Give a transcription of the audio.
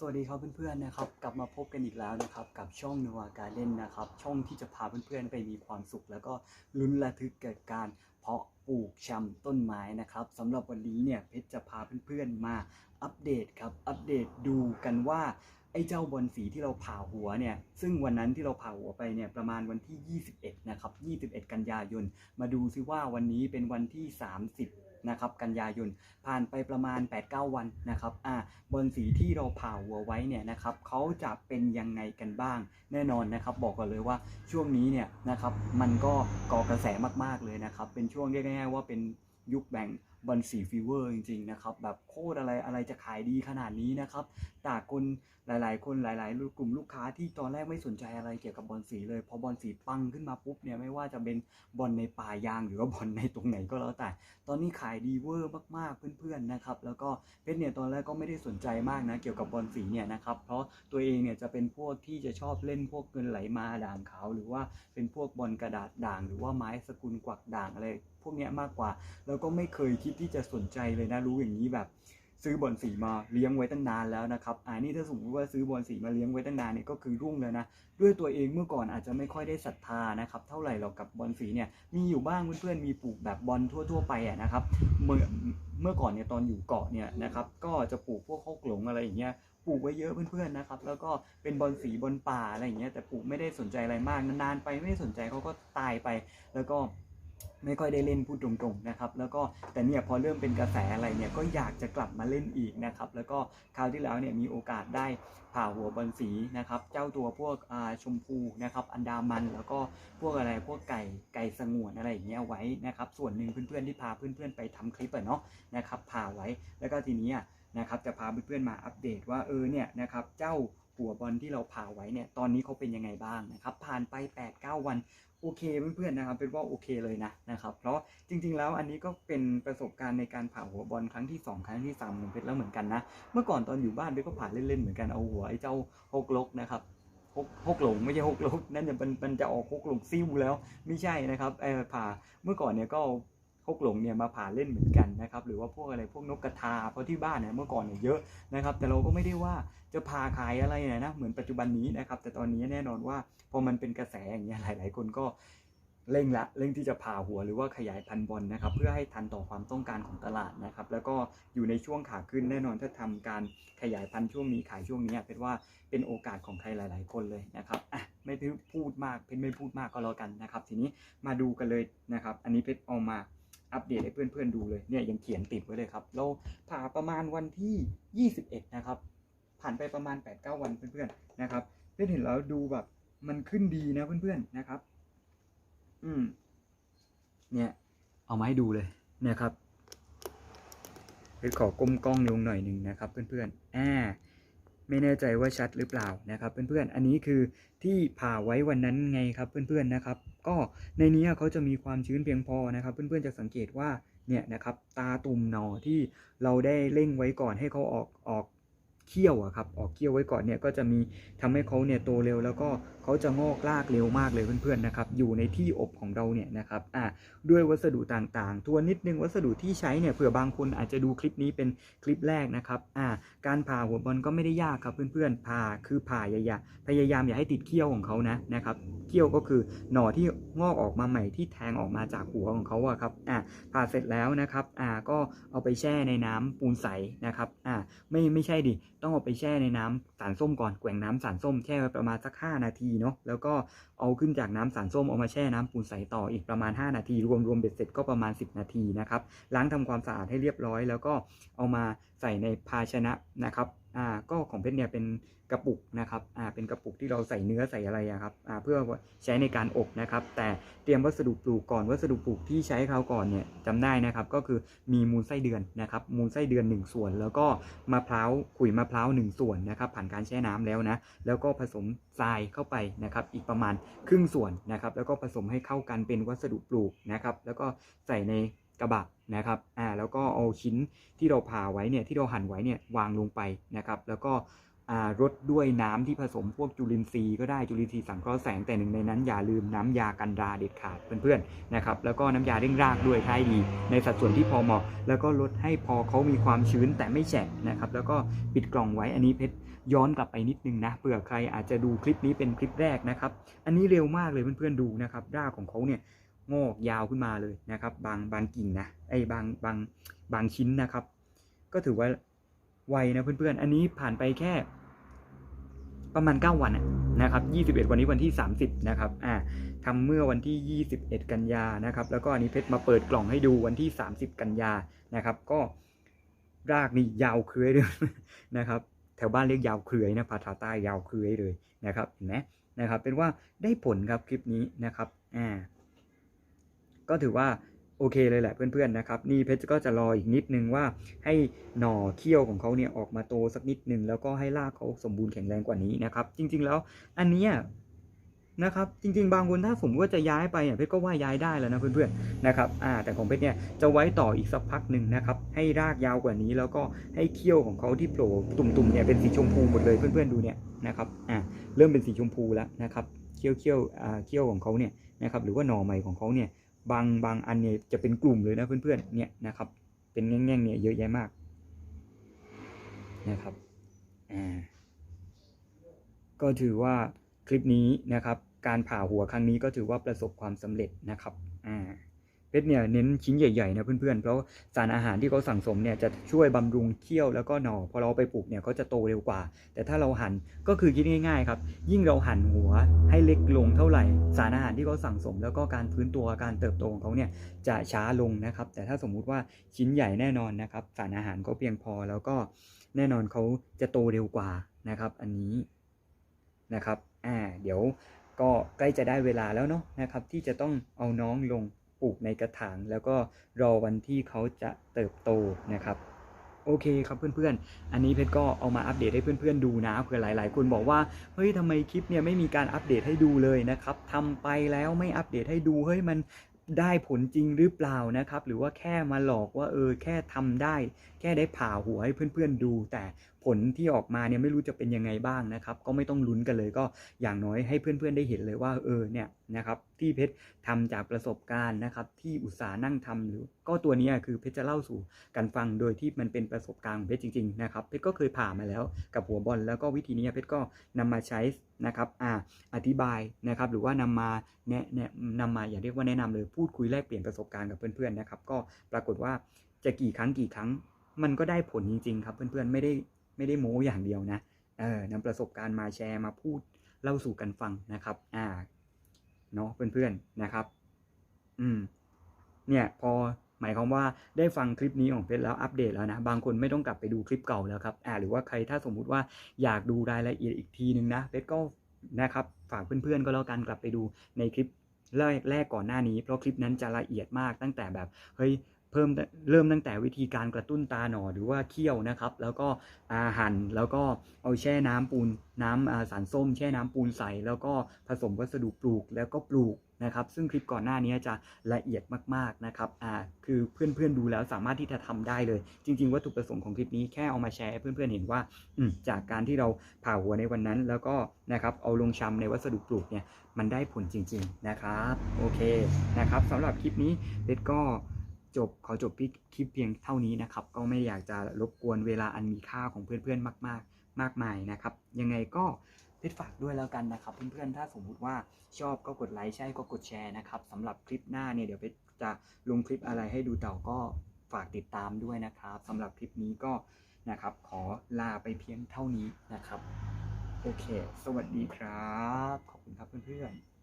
สวัสดีครับเพื่อนๆนะครับกลับมาพบกันอีกแล้วนะครับกับช่องนัวการเล่นนะครับช่องที่จะพาเพื่อนๆไปมีความสุข แล้วก็ลุ้นระทึกเกิดการเพาะปลูกชำต้นไม้นะครับสำหรับวันนี้เนี่ยเพชรจะพาเพื่อนๆมาอัปเดตครับอัปเดตดูกันว่าไอ้เจ้าบอลสีที่เราผ่าหัวเนี่ยซึ่งวันนั้นที่เราผ่าหัวไปเนี่ยประมาณวันที่ 21นะครับ21 กันยายน มาดูซิว่าวันนี้เป็นวันที่ 30 นะครับกันยายนผ่านไปประมาณ 8-9 วันนะครับอ่าบนสีที่เราผ่าวัวไว้เนี่ยนะครับเขาจะเป็นยังไงกันบ้าง แน่นอนนะครับ บอกกันเลยว่าช่วงนี้เนี่ยนะครับมันก็ก่อกระแสมากๆเลยนะครับ เป็นช่วงเรียกง่ายๆว่าเป็นยุคแบ่ง บอลสีฟีเวอร์จริงๆนะครับแบบโคตรอะไรอะไรจะขายดีขนาดนี้นะครับแต่คนหลายๆ คนหลาย ๆ กลุ่มลูกค้าที่ตอนแรกไม่สนใจอะไรเกี่ยวกับบอลสีเลยพอบอลสีปังขึ้นมาปุ๊บเนี่ยไม่ว่าจะเป็นบอลในป่ายางหรือว่าบอลในตรงไหนก็แล้วแต่ ตอนนี้ขายดีเวอร์มากๆเพื่อนๆนะครับแล้วก็เพชรเนี่ยตอนแรกก็ไม่ได้สนใจมากนะเกี่ยวกับบอลสีเนี่ยนะครับเพราะตัวเองเนี่ยจะเป็นพวกที่จะชอบเล่นพวกเงินไหลมาด่างขาว หรือว่าเป็นพวกบอลกระดาษด่าง หรือว่าไม้สกุลกวักด่างอะไรพวกนี้มากกว่า แล้วก็ไม่เคยคิดที่จะสนใจเลยนะรู้อย่างนี้แบบ ซื้อบอลสีมาเลี้ยงไว้ตั้งนานแล้วนะครับอ่านี่ถ้าสมมติว่าซื้อบอลสีมาเลี้ยงไว้ตั้งนานเนี่ยก็คือรุ่งแล้วนะด้วยตัวเองเมื่อก่อนอาจจะไม่ค่อยได้ศรัทธานะครับเท่าไหร่หรอกกับบอลสีเนี่ยมีอยู่บ้างเพื่อนๆมีปลูกแบบบอลทั่ว ๆ ไปอะนะครับเมื่อเมื่อก่อนเนี่ยตอนอยู่เกาะเนี่ยนะครับก็จะปลูกพวกข้าวหลงอะไรอย่างเงี้ยปลูกไว้เยอะเพื่อนๆนะครับ แล้วก็เป็นบอลสีบอลป่าอะไรอย่างเงี้ยแต่ปลูกไม่ได้สนใจอะไรมากนานๆไปไม่ได้สนใจเขาก็ตายไป แล้วก็ ไม่ค่อยได้เล่นพูดตรงๆนะครับแล้วก็แต่เนี่ยพอเริ่มเป็นกระแสอะไรเนี่ยก็อยากจะกลับมาเล่นอีกนะครับแล้วก็คราวที่แล้วเนี่ยมีโอกาสได้ผ่าหัวบอลสีนะครับเจ้าตัวพวกชมพูนะครับอันดามันแล้วก็พวกอะไรพวกไก่ไก่สงวนอะไรอย่างเงี้ยไว้นะครับส่วนหนึ่งเพื่อนๆที่พาเพื่อนๆไปทำคลิปอะเนาะนะครับผ่าไว้แล้วก็ทีนี้นะครับจะพาเพื่อนๆมาอัปเดตว่าเออเนี่ยนะครับเจ้า หัวบอลที่เราผ่าไว้เนี่ยตอนนี้เขาเป็นยังไงบ้างนะครับผ่านไป 8-9 วันโอเคเพื่อนๆนะครับเป็นว่าโอเคเลยนะนะครับเพราะจริงๆแล้วอันนี้ก็เป็นประสบการณ์ในการผ่าหัวบอลครั้งที่ 2 ครั้งที่3ของเพชรแล้วเหมือนกันนะเมื่อก่อนตอนอยู่บ้านเพชรก็ผ่าเล่นๆเหมือนกันเอาหัวไอ้เจ้าฮกลกนะครับฮกฮกหลงไม่ใช่ฮกลกนั่นจะเป็นมันจะออกฮกหลงซิ่วแล้วไม่ใช่นะครับเออผ่าเมื่อก่อนเนี่ยก็ เอาฮกหลงเนี่ยมาผ่าเล่นเหมือนกันนะครับหรือว่าพวกอะไรพวกนกกระทาเพราะที่บ้านเนี่ยเมื่อก่อนเนี่ยเยอะนะครับแต่เราก็ไม่ได้ว่าจะผ่าขายอะไรนะนะเหมือนปัจจุบันนี้นะครับแต่ตอนนี้แน่นอนว่าพอมันเป็นกระแสอย่างเงี้ยหลาย ๆ คนก็เร่งละเร่งที่จะผ่าหัวหรือว่าขยายพันธุ์บอลนะครับเพื่อให้ทันต่อความต้องการของตลาดนะครับแล้วก็อยู่ในช่วงขาขึ้นแน่นอนถ้าทำการขยายพันธุ์ช่วงนี้ขายช่วงนี้เป็นว่าเป็นโอกาสของใครหลาย ๆ คนเลยนะครับอะไม่พูดมากเพชรไม่พูดมากก็แล้วกันนะครับ ทีนี้มาดูกันเลยนะครับ อันนี้เพชรเอามา อัปเดตให้เพื่อนๆดูเลยเนี่ยยังเขียนติดไว้เลยครับ เราผ่าประมาณวันที่ 21 นะครับ ผ่านไปประมาณ 8-9 วันเพื่อนๆนะครับ เพชรเห็นแล้วดูแบบมันขึ้นดีนะเพื่อนๆนะครับ อืม เนี่ย เอามาให้ดูเลยเนี่ยครับเพชรขอก้มกล้องลงหน่อยหนึ่งนะครับ เพื่อนๆอ่า ไม่แน่ใจว่าชัดหรือเปล่านะครับเพื่อนๆ อันนี้คือที่ผ่าไว้วันนั้นไงครับเพื่อนๆนะครับ ก็ในนี้เขาจะมีความชื้นเพียงพอนะครับ เพื่อนๆจะสังเกตว่าเนี่ยนะครับตาตุ่มหนอที่เราได้เร่งไว้ก่อนให้เขาออกออก เขี้ยวอะครับออกเขี้ยวไว้ก่อนเนี่ยก็จะมีทำให้เขาเนี่ยโตเร็ว แล้วก็เขาจะงอกรากเร็วมากเลยเพื่อนๆนะครับอยู่ในที่อบของเราเนี่ยนะครับอ่าด้วยวัสดุต่างๆ ทวนนิดนึงวัสดุที่ใช้เนี่ยเผื่อบางคนอาจจะดูคลิปนี้เป็นคลิปแรกนะครับอ่าการผ่าหัวบอลก็ไม่ได้ยากครับเพื่อนๆผ่าคือผ่าอย่าพยายามอย่าให้ติดเขี้ยวของเขานะนะครับเขี้ยวก็คือหน่อที่งอกออกมาใหม่ที่แทงออกมาจากหัวของเขาอะครับอ่าผ่าเสร็จแล้วนะครับอ่าก็เอาไปแช่ในน้ำปูนใสนะครับอ่าไม่ไม่ใช่ดิ ต้องเอาไปแช่ในน้ำสารส้มก่อนแกว่งน้ำสารส้มแช่ไว้ประมาณสัก 5 นาทีเนาะแล้วก็เอาขึ้นจากน้ำสารส้มเอามาแช่น้ำปูนใสต่ออีกประมาณ 5 นาที รวมรวมเบ็ดเสร็จก็ประมาณ 10 นาทีนะครับล้างทำความสะอาดให้เรียบร้อย แล้วก็เอามาใส่ในภาชนะนะครับ อ่าก็ของเพชรเนี่ยเป็นกระปุกนะครับอ่าเป็นกระปุกที่เราใส่เนื้อใส่อะไรครับอ่าเพื่อใช้ในการอบนะครับ แต่เตรียมวัสดุปลูกก่อนวัสดุปลูกที่ใช้คราวก่อนเนี่ยจำได้นะครับก็คือมีมูลไส้เดือนนะครับ มูลไส้เดือน 1 ส่วน แล้วก็มะพร้าวขุยมะพร้าว1ส่วนนะครับ ผ่านการแช่น้ำแล้วนะแล้วก็ผสมทรายเข้าไปนะครับ อีกประมาณครึ่งส่วนนะครับ แล้วก็ผสมให้เข้ากันเป็นวัสดุปลูกนะครับ แล้วก็ใส่ใน กระบะนะครับอ่าแล้วก็เอาชิ้นที่เราผ่าไว้เนี่ยที่เราหั่นไว้เนี่ยวางลงไปนะครับ แล้วก็อ่ารดด้วยน้ำที่ผสมพวกจุลินทรีย์ก็ได้จุลินทรีย์สังเคราะห์แสงแต่หนึ่งในนั้นอย่าลืมน้ำยากันราเด็ดขาดเพื่อนๆนะครับแล้วก็น้ำยาเร่งรากด้วยให้ดี ในสัดส่วนที่พอเหมาะ แล้วก็ลดให้พอเขามีความชื้นแต่ไม่แฉะนะครับแล้วก็ปิดกล่องไว้อันนี้เพชรย้อนกลับไปนิดนึงนะเผื่อใครอาจจะดูคลิปนี้เป็นคลิปแรกนะครับอันนี้เร็วมากเลยเพื่อนๆดูนะครับรากของเขาเนี่ย งอกยาวขึ้นมาเลยนะครับ บางบางกิ่งนะไอ้บางบางบางชิ้นนะครับ ก็ถือว่าไวนะเพื่อนๆ อันนี้ผ่านไปแค่ ประมาณ 9 วันนะครับ 21 วันนี้วันที่ 30 นะครับอ่าทำเมื่อวันที่ 21 กันยานะครับ แล้วก็อันนี้เพชรมาเปิดกล่องให้ดูวันที่ 30 กันยานะครับ ก็รากนี่ยาวเครือเลยนะครับ แถวบ้านเรียกยาวเครือนะภาษาใต้ยาวเครือเลยนะครับเห็นไหมนะครับ เป็นว่าได้ผลครับคลิปนี้นะครับอ่า ก็ถือว่าโอเคเลยแหละเพื่อนๆนะครับนี่เพชรก็จะรออีกนิดนึงว่าให้หน่อเขี้ยวของเขาเนี่ยออกมาโตสักนิดนึงแล้วก็ให้รากเขาสมบูรณ์แข็งแรงกว่านี้นะครับ จริง ๆ แล้วอันนี้นะครับจริง ๆ บางคนถ้าสมมติว่าจะย้ายไปอะเพชรก็ว่าย้ายได้แล้วนะเพื่อนๆนะครับอ่าแต่ของเพชรเนี่ยจะไว้ต่ออีกสักพักหนึ่งนะครับให้รากยาวกว่านี้ แล้วก็ให้เขี้ยวของเขาที่โผล่ตุ่มๆเนี่ยเป็นสีชมพูหมดเลยเพื่อนๆดูเนี่ยนะครับอ่าเริ่มเป็นสีชมพูแล้วนะครับเขี้ยวเขี้ยวอ่าเขี้ยวของเขาเนี่ยนะครับหรือว่าหน่อใหม่ของเขาเนี่ย บางบางอันเนี่ยจะเป็นกลุ่มเลยนะเพื่อนๆเนี่ยนะครับเป็นแง่งๆเนี่ยเยอะแยะมากนะครับอ่าก็ถือว่าคลิปนี้นะครับ การผ่าหัวครั้งนี้ก็ถือว่าประสบความสำเร็จนะครับอ่า เพชรเนี่ยเน้นชิ้นใหญ่ๆนะเพื่อนๆ เพราะสารอาหารที่เขาสั่งสมเนี่ยจะช่วยบำรุงเขี้ยวแล้วก็หน่อพอเราไปปลูกเนี่ยเขาจะโตเร็วกว่า แต่ถ้าเราหั่นก็คือคิดง่ายๆครับ ยิ่งเราหั่นหัวให้เล็กลงเท่าไหร่ สารอาหารที่เขาสั่งสม แล้วก็การฟื้นตัวการเติบโตของเขาเนี่ยจะช้าลงนะครับ แต่ถ้าสมมุติว่าชิ้นใหญ่แน่นอนนะครับ สารอาหารเขาเพียงพอแล้วก็แน่นอนเขาจะโตเร็วกว่านะครับ อันนี้นะครับอ่าเดี๋ยวก็ใกล้จะได้เวลาแล้วเนาะนะครับ ที่จะต้องเอาน้องลง ลูกในกระถาง แล้วก็รอวันที่เขาจะเติบโตนะครับโอเคครับเพื่อนๆ อันนี้เพชรก็เอามาอัปเดตให้เพื่อนๆดูนะเผื่อหลาย ๆ คนบอกว่าเฮ้ยทำไมคลิปเนี่ยไม่มีการอัปเดตให้ดูเลยนะครับทำไปแล้วไม่อัปเดตให้ดูเฮ้ยมันได้ผลจริงหรือเปล่านะครับ หรือว่าแค่มาหลอกว่าเออแค่ทำได้ แค่ได้ผ่าหัวให้เพื่อนๆดู แต่ผลที่ออกมาเนี่ยไม่รู้จะเป็นยังไงบ้างนะครับ ก็ไม่ต้องลุ้นกันเลยก็อย่างน้อยให้เพื่อนๆได้เห็นเลยว่าเออเนี่ยนะครับ ที่เพชรทำจากประสบการณ์นะครับ ที่อุตสาห์นั่งทำหรือ ก็ตัวนี้คือเพชรจะเล่าสู่กันฟังโดยที่มันเป็นประสบการณ์ของเพชรจริงๆนะครับเพชรก็เคยผ่ามาแล้วกับหัวบอลแล้วก็วิธีนี้เพชรก็นำมาใช้นะครับอ่าอธิบายนะครับหรือว่านำมาแนะแนะนำมาอย่าเรียกว่าแนะนำเลยพูดคุยแลกเปลี่ยนประสบการณ์กับเพื่อนๆนะครับ ก็ปรากฏว่าจะกี่ครั้งกี่ครั้ง มันก็ได้ผลจริงๆครับเพื่อนๆไม่ได้ไม่ได้โม้อย่างเดียวนะเออนำประสบการณ์มาแชร์มาพูดเล่าสู่กันฟังนะครับ อ่า เนาะเพื่อนๆนะครับ อืม เนี่ยพอหมายความว่าได้ฟังคลิปนี้ของเพชรแล้วอัปเดตแล้วนะบางคนไม่ต้องกลับไปดูคลิปเก่าแล้วครับอ่าหรือว่าใครถ้าสมมุติว่าอยากดูรายละเอียดอีกทีนึงนะเพชรก็นะครับฝากเพื่อนๆก็แล้วกันกลับไปดูในคลิปแรกแรกก่อนหน้านี้เพราะคลิปนั้นจะละเอียดมากตั้งแต่แบบเฮ้ย เพิ่มเริ่มตั้งแต่วิธีการกระตุ้นตาหนอหรือว่าเคี่ยวนะครับ แล้วก็อาหั่นแล้วก็เอาแช่น้ำปูนน้ำอ่าสารส้ม แช่น้ำปูนใส่แล้วก็ผสมวัสดุปลูกแล้วก็ปลูกนะครับ ซึ่งคลิปก่อนหน้านี้จะละเอียดมากๆนะครับอ่าคือเพื่อนๆดูแล้วสามารถที่จะทำได้เลย จริง ๆ วัตถุประสงค์ของคลิปนี้แค่เอามาแชร์ให้เพื่อนๆเห็นว่าอืมจากการที่เราผ่าหัวในวันนั้น แล้วก็นะครับเอาลงชำในวัสดุปลูกเนี่ยมันได้ผลจริง ๆนะครับ โอเคนะครับสำหรับคลิปนี้เบสก็ จบขอจบคลิปเพียงเท่านี้นะครับ ก็ไม่อยากจะรบกวนเวลาอันมีค่าของเพื่อนๆ มาก ๆ มากมายนะครับ ยังไงก็เพชรฝากด้วยแล้วกันนะครับ เพื่อนๆ ถ้าสมมุติว่าชอบก็กดไลค์ใช่ก็กดแชร์นะครับสำหรับคลิปหน้าเนี่ยเดี๋ยวเพชรจะลงคลิปอะไรให้ดูต่อก็ฝากติดตามด้วยนะครับสำหรับคลิปนี้ก็นะครับ ขอลาไปเพียงเท่านี้นะครับ โอเค สวัสดีครับ ขอบคุณครับเพื่อนๆ